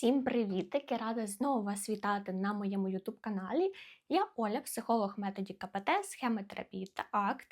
Всім привітики! Рада знову вас вітати на моєму YouTube каналі. Я Оля, психолог методів КПТ, схеми терапії та акт,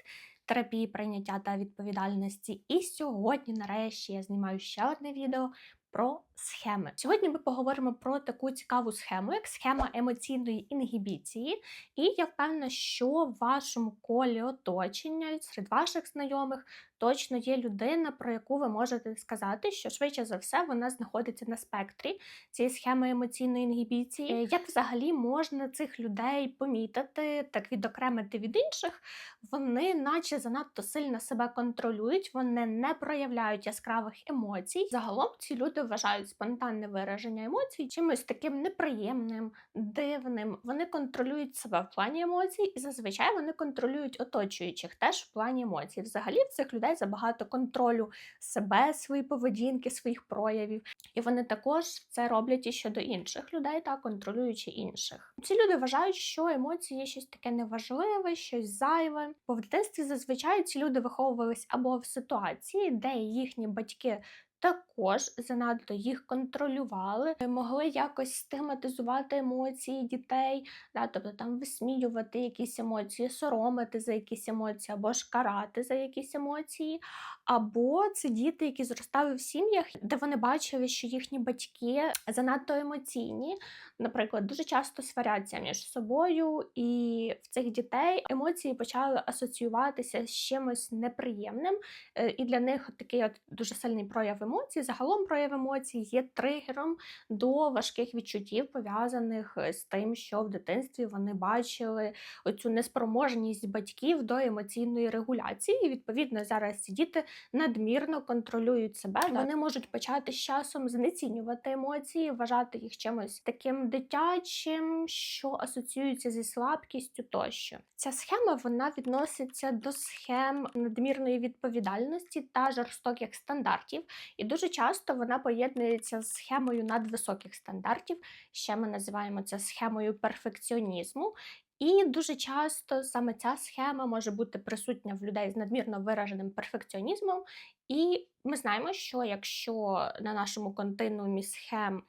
терапії прийняття та відповідальності. І сьогодні, нарешті, я знімаю ще одне відео про схеми. Сьогодні ми поговоримо про таку цікаву схему, як схема емоційної інгібіції. І я впевнена, що в вашому колі оточення серед ваших знайомих точно є людина, про яку ви можете сказати, що швидше за все вона знаходиться на спектрі цієї схеми емоційної інгібіції. Е, Як взагалі можна цих людей помітити, так відокремити від інших? Вони, наче занадто сильно себе контролюють, вони не проявляють яскравих емоцій. Загалом ці люди вважають спонтанне вираження емоцій чимось таким неприємним, дивним. Вони контролюють себе в плані емоцій, і зазвичай вони контролюють оточуючих теж в плані емоцій. Взагалі в цих людей забагато контролю себе, свої поведінки, своїх проявів. І вони також це роблять і щодо інших людей, та контролюючи інших. Ці люди вважають, що емоції є щось таке неважливе, щось зайве. Бо в дитинстві зазвичай ці люди виховувались або в ситуації, де їхні батьки. Також занадто їх контролювали, могли якось стигматизувати емоції дітей, да, тобто там висміювати якісь емоції, соромити за якісь емоції, або ж карати за якісь емоції. Або це діти, які зростали в сім'ях, де вони бачили, що їхні батьки занадто емоційні, наприклад, дуже часто сваряться між собою, і в цих дітей емоції почали асоціюватися з чимось неприємним, е, і для них такий от дуже сильний прояв емоцій, загалом прояв емоцій є тригером до важких відчуттів, пов'язаних е, з тим, що в дитинстві вони бачили оцю неспроможність батьків до емоційної регуляції. І відповідно зараз ці діти надмірно контролюють себе. Вони можуть почати з часом знецінювати емоції, вважати їх чимось таким дитячим, що асоціюється зі слабкістю тощо. Ця схема вона відноситься до схем надмірної відповідальності та жорстоких стандартів, і дуже часто вона поєднується з схемою надвисоких стандартів. Ще ми називаємо це схемою перфекціонізму. І дуже часто саме ця схема може бути присутня в людей з надмірно вираженим перфекціонізмом. І ми знаємо, що якщо на нашому континуумі схем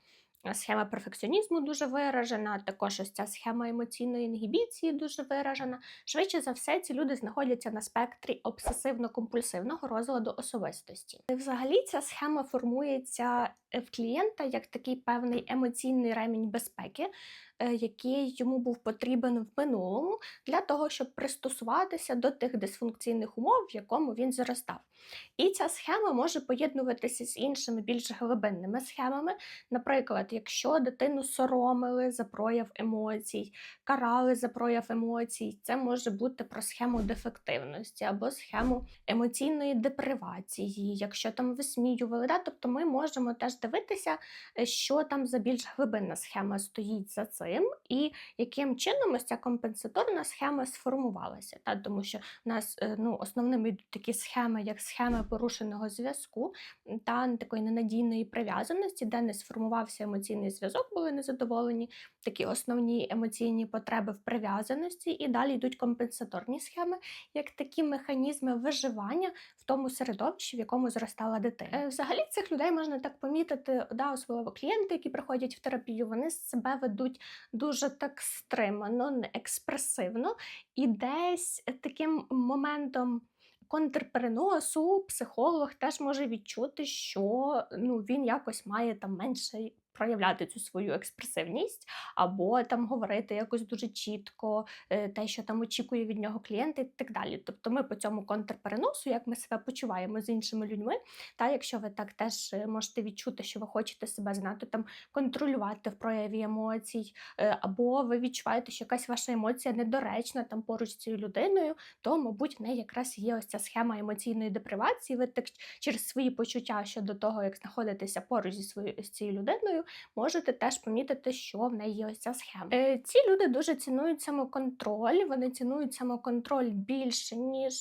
Схема перфекціонізму дуже виражена, також ось ця схема емоційної інгібіції дуже виражена. Швидше за все, ці люди знаходяться на спектрі обсесивно-компульсивного розладу особистості. І взагалі ця схема формується в клієнта як такий певний емоційний ремінь безпеки, е, який йому був потрібен в минулому для того, щоб пристосуватися до тих дисфункційних умов, в якому він зростав. І ця схема може поєднуватися з іншими більш глибинними схемами. Наприклад, якщо дитину соромили за прояв емоцій, карали за прояв емоцій, це може бути про схему дефективності або схему емоційної депривації, якщо там висміювали. Да? Тобто ми можемо теж дивитися, е, що там за більш глибинна схема стоїть за цим, і яким чином ось ця компенсаторна схема сформувалася. Та? Тому що в нас е, ну, основними йдуть такі схеми, як схеми порушеного зв'язку та такої ненадійної прив'язаності, де не сформувався емоційний зв'язок, були незадоволені, такі основні емоційні потреби в прив'язаності, і далі йдуть компенсаторні схеми, як такі механізми виживання в тому середовищі, в якому зростала дитина. Е, Взагалі цих людей можна так помітити, да, особливо клієнти, які приходять в терапію, вони себе ведуть дуже так стримано, експресивно, і десь таким моментом. Контрпереносу психолог теж може відчути, що ну він якось має там менше проявляти цю свою експресивність, або там говорити якось дуже чітко е, те, що там очікує від нього клієнт, і так далі. Тобто ми по цьому контрпереносу, як ми себе почуваємо з іншими людьми, та якщо ви так теж е, можете відчути, що ви хочете себе знати там контролювати в прояві емоцій, е, або ви відчуваєте, що якась ваша емоція недоречна там поруч з цією людиною, то, мабуть, в неї якраз є ось ця схема емоційної депривації. Ви так через свої почуття щодо того, як знаходитися поруч зі своєю з цією людиною, можете теж помітити, що в неї є ось ця схема. Е, ці люди дуже цінують самоконтроль, вони цінують самоконтроль більше, ніж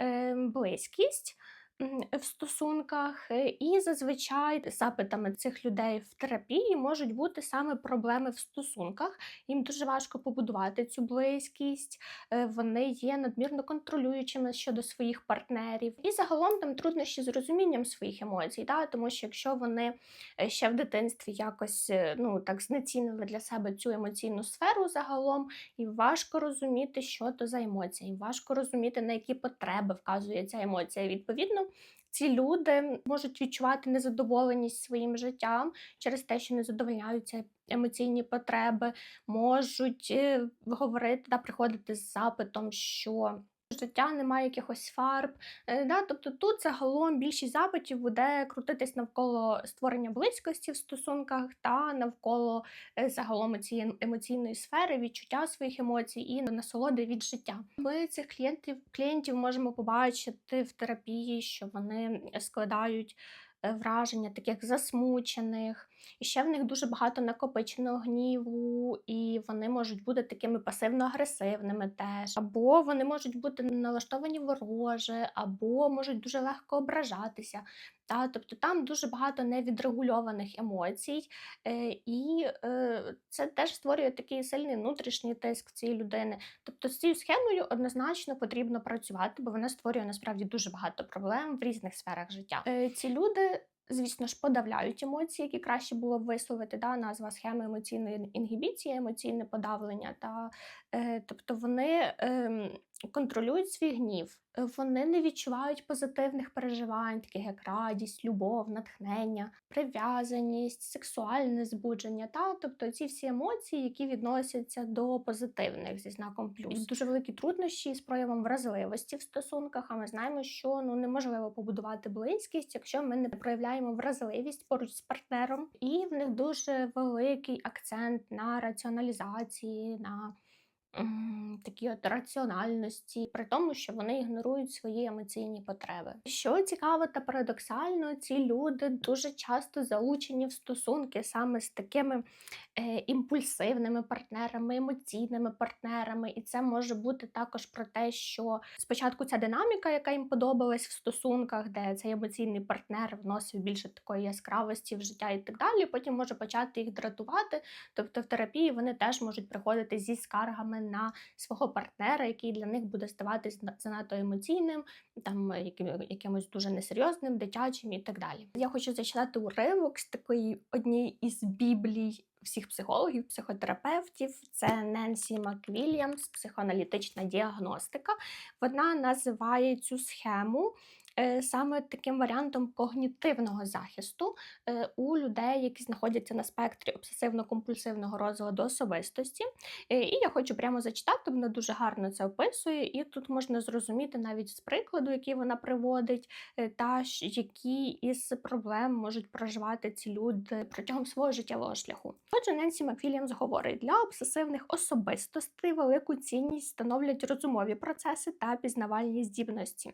е, близькість. В стосунках, е, і зазвичай запитами цих людей в терапії можуть бути саме проблеми в стосунках. Їм дуже важко побудувати цю близькість, е, вони є надмірно контролюючими щодо своїх партнерів. І загалом там труднощі з розумінням своїх емоцій, да? тому що якщо вони е, ще в дитинстві якось ну, так знецінили для себе цю емоційну сферу загалом, і важко розуміти, що то за емоції, важко розуміти, на які потреби вказує ця емоція. Відповідно, ці люди можуть відчувати незадоволеність своїм життям через те, що не задовольняються емоційні потреби, можуть е, говорити та приходити з запитом, що життя немає якихось фарб. Е, Да? Тобто тут загалом більшість запитів буде крутитись навколо створення близькості в стосунках та навколо е, загалом цієї емоційної сфери, відчуття своїх емоцій і насолоди від життя. Ми цих клієнтів клієнтів можемо побачити в терапії, що вони складають враження таких засмучених, і ще в них дуже багато накопиченого гніву, і вони можуть бути такими пасивно-агресивними теж. Або вони можуть бути налаштовані вороже, або можуть дуже легко ображатися. Та? Тобто там дуже багато невідрегульованих емоцій, е, і е, це теж створює такий сильний внутрішній тиск цієї людини. Тобто з цією схемою однозначно потрібно працювати, бо вона створює насправді дуже багато проблем в різних сферах життя. Е, ці люди звісно ж, подавляють емоції, які краще було б висловити. Да? Назва схеми емоційної інгібіції, емоційне подавлення. Та, е, Тобто вони е, контролюють свій гнів, вони не відчувають позитивних переживань, таких як радість, любов, натхнення, прив'язаність, сексуальне збудження. Та? Тобто ці всі емоції, які відносяться до позитивних зі знаком плюс. Дуже великі труднощі з проявом вразливості в стосунках. А ми знаємо, що ну неможливо побудувати близькість, якщо ми не проявляємо вразливість поруч з партнером, і в них дуже великий акцент на раціоналізації. на такі от раціональності, при тому, що вони ігнорують свої емоційні потреби. Що цікаво та парадоксально, ці люди дуже часто залучені в стосунки саме з такими е, імпульсивними партнерами, емоційними партнерами, і це може бути також про те, що спочатку ця динаміка, яка їм подобалась в стосунках, де цей емоційний партнер вносив більше такої яскравості в життя і так далі. Потім може почати їх дратувати. Тобто в терапії вони теж можуть приходити зі скаргами на свого партнера, який для них буде ставатись занадто емоційним, там яким, якимось дуже несерйозним, дитячим і так далі. Я хочу зачитати уривок з такої однієї із біблій. Всіх психологів, психотерапевтів, це Ненсі Маквільямс, психоаналітична діагностика. Вона називає цю схему саме таким варіантом когнітивного захисту е, у людей, які знаходяться на спектрі обсесивно-компульсивного розладу особистості. Е, і я хочу прямо зачитати, вона дуже гарно це описує, і тут можна зрозуміти навіть з прикладу, який вона приводить, та які із проблем можуть проживати ці люди протягом свого життєвого шляху. Отже, Ненсі Маквільямс говорить, для обсесивних особистостей велику цінність становлять розумові процеси та пізнавальні здібності.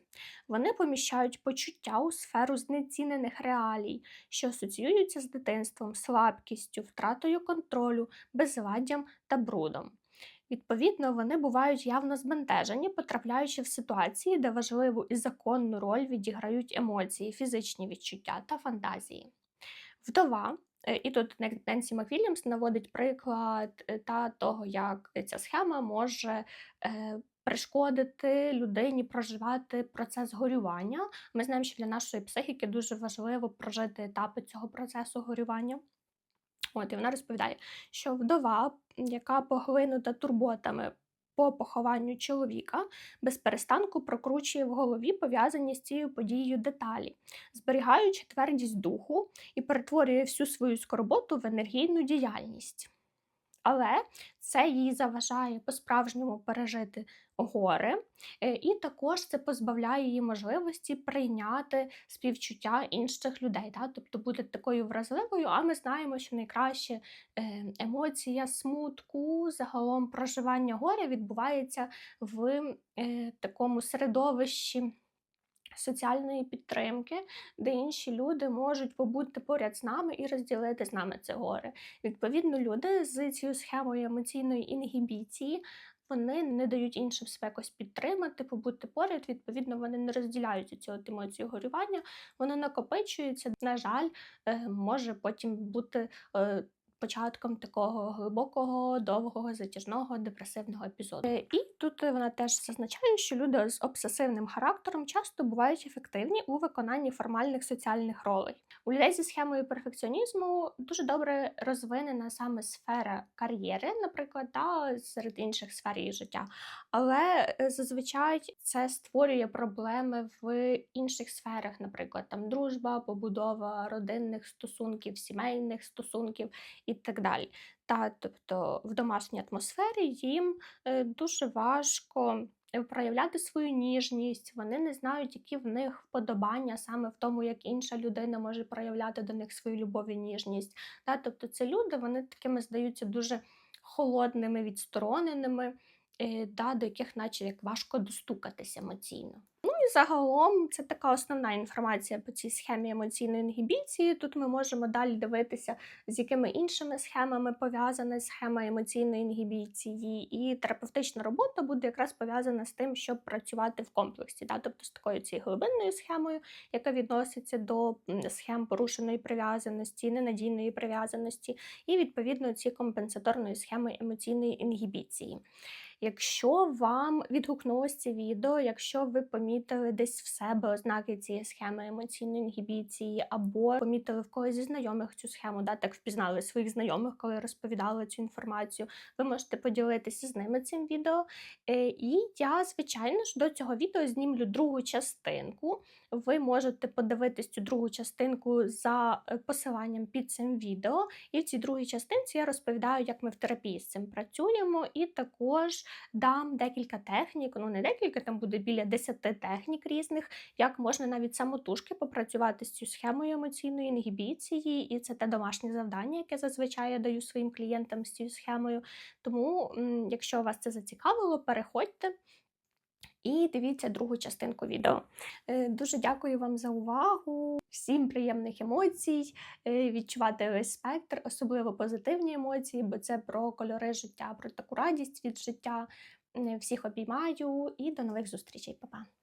Вони поміщають поміщають почуття у сферу знецінених реалій, що асоціюються з дитинством, слабкістю, втратою контролю, безладдям та брудом. Відповідно, вони бувають явно збентежені, потрапляючи в ситуації, де важливу і законну роль відіграють емоції, фізичні відчуття та фантазії. Вдова, е, і тут Ненсі Маквільямс наводить приклад е, та того, як ця схема може е, перешкодити людині проживати процес горювання. Ми знаємо, що для нашої психіки дуже важливо прожити етапи цього процесу горювання. От, І вона розповідає, що вдова, яка поглинута турботами по похованню чоловіка, без перестанку прокручує в голові пов'язані з цією подією деталі, зберігаючи твердість духу і перетворює всю свою скорботу в енергійну діяльність але це їй заважає по-справжньому пережити горе, е, і також це позбавляє її можливості прийняти співчуття інших людей, да? тобто бути такою вразливою. А ми знаємо, що найкраще е, емоція смутку, загалом проживання горя відбувається в е, такому середовищі соціальної підтримки, де інші люди можуть побути поряд з нами і розділити з нами це горе. Відповідно, люди з цією схемою емоційної інгібіції вони не дають іншим себе якось підтримати, побути поряд. Відповідно, вони не розділяють цю от емоцію горювання, вони накопичуються. На жаль, е, може потім бути. Початком такого глибокого, довгого, затяжного депресивного епізоду. Е, І тут вона теж зазначає, що люди з обсесивним характером часто бувають ефективні у виконанні формальних соціальних ролей. У людей зі схемою перфекціонізму дуже добре розвинена саме сфера кар'єри, наприклад, та серед інших сфер її життя. Але е, зазвичай це створює проблеми в інших сферах, наприклад, там дружба, побудова родинних стосунків, сімейних стосунків і так далі. Та, тобто в домашній атмосфері їм е, дуже важко е, проявляти свою ніжність, вони не знають, які в них вподобання саме в тому, як інша людина може проявляти до них свою любов і ніжність. Тобто це люди, вони такими здаються дуже холодними, відстороненими, е, до яких наче як важко достукатися емоційно. Загалом це така основна інформація по цій схемі емоційної інгібіції. Тут ми можемо далі дивитися, з якими іншими схемами пов'язана схема емоційної інгібіції, і терапевтична робота буде якраз пов'язана з тим, щоб працювати в комплексі, да? тобто з такою цією глибинною схемою, яка відноситься до схем порушеної прив'язаності, ненадійної прив'язаності, і відповідно ці компенсаторної схеми емоційної інгібіції. Якщо вам відгукнулося це відео, якщо ви помітили десь в себе ознаки цієї схеми емоційної інгібіції, або помітили в когось зі знайомих цю схему, да, так впізнали своїх знайомих, коли розповідали цю інформацію, ви можете поділитися з ними цим відео. Е, І я, звичайно ж, до цього відео знімлю другу частинку. Ви можете подивитись цю другу частинку за е, посиланням під цим відео. І в цій другій частинці я розповідаю, як ми в терапії з цим працюємо, і також дам декілька технік, ну не декілька, там буде біля 10 технік різних, як можна навіть самотужки попрацювати з цією схемою емоційної інгібіції, і це те домашнє завдання, яке зазвичай я даю своїм клієнтам з цією схемою. Тому, якщо вас це зацікавило, переходьте. І дивіться другу частинку відео. Е, Дуже дякую вам за увагу. Всім приємних емоцій, е, відчувати весь спектр, особливо позитивні емоції, бо це про кольори життя, про таку радість від життя. Е, Всіх обіймаю і до нових зустрічей, Па-па!